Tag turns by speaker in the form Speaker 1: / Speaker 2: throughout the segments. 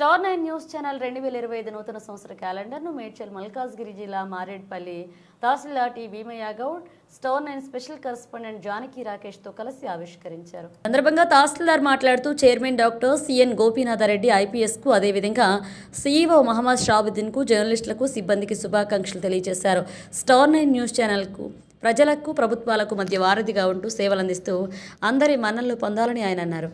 Speaker 1: Star nine news channel రెండు వేల ఇరవై ఐదు నూతన సంవత్సర క్యాలెండర్ను మేడ్చల్ మల్కాజ్గిరి జిల్లా మారేడ్పల్లి తహసీల్దార్ T Bheemaiah Goud star nine special correspondent Janaki రాకేష్తో కలిసి ఆవిష్కరించారు. సందర్భంగా తహసీల్దార్ మాట్లాడుతూ చైర్మన్ డాక్టర్ సిఎన్ గోపీనాథరెడ్డి ఐపీఎస్కు అదేవిధంగా సీఈఓ మహమ్మద్ షాబుద్దీన్కు జర్నలిస్టులకు సిబ్బందికి శుభాకాంక్షలు తెలియజేశారు. స్టార్ నైన్ న్యూస్ ఛానల్కు ప్రజలకు ప్రభుత్వాలకు మధ్య వారధిగా ఉంటూ సేవలందిస్తూ అందరి మన్నలు పొందాలని ఆయన అన్నారు.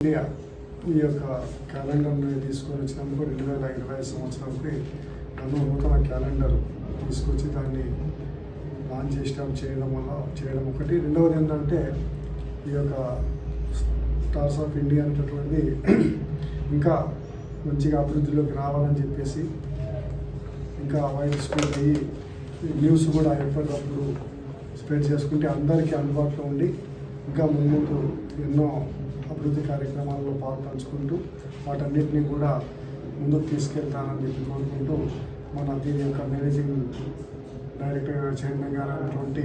Speaker 2: ఇండియా ఈ యొక్క క్యాలెండర్ని తీసుకొని వచ్చినందుకు రెండు వేల ఇరవై సంవత్సరానికి నన్ను నూతన క్యాలెండర్ తీసుకొచ్చి దాన్ని లాంచ్ చేయడం చేయడం వల్ల చేయడం ఒకటి. రెండవది ఏంటంటే ఈ యొక్క స్టార్స్ ఆఫ్ ఇండియా అనేటటువంటిది ఇంకా మంచిగా అభివృద్ధిలోకి రావాలని చెప్పేసి ఇంకా వైడ్ స్ప్రెడ్ అయ్యి న్యూస్ కూడా ఎప్పటికప్పుడు స్ప్రెడ్ చేసుకుంటే అందరికీ అందుబాటులో ఉండి ఇంకా ముందు ఎన్నో అభివృద్ధి కార్యక్రమాల్లో పాల్పంచుకుంటూ వాటన్నిటిని కూడా ముందుకు తీసుకెళ్తానని చెప్పి కోరుకుంటూ మన దీని యొక్క మేనేజింగ్ డైరెక్టర్ చైర్మన్ గారు అయినటువంటి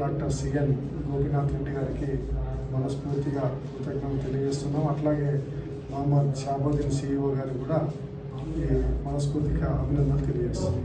Speaker 2: డాక్టర్ సిఎన్ గోపీనాథ్ రెడ్డి గారికి మనస్ఫూర్తిగా కృతజ్ఞతలు తెలియజేస్తున్నాం. అట్లాగే మహమ్మద్ షాబుద్దీన్ సిఇఓ గారికి కూడా ఈ మనస్ఫూర్తిగా అభినందనలు తెలియజేస్తున్నాం.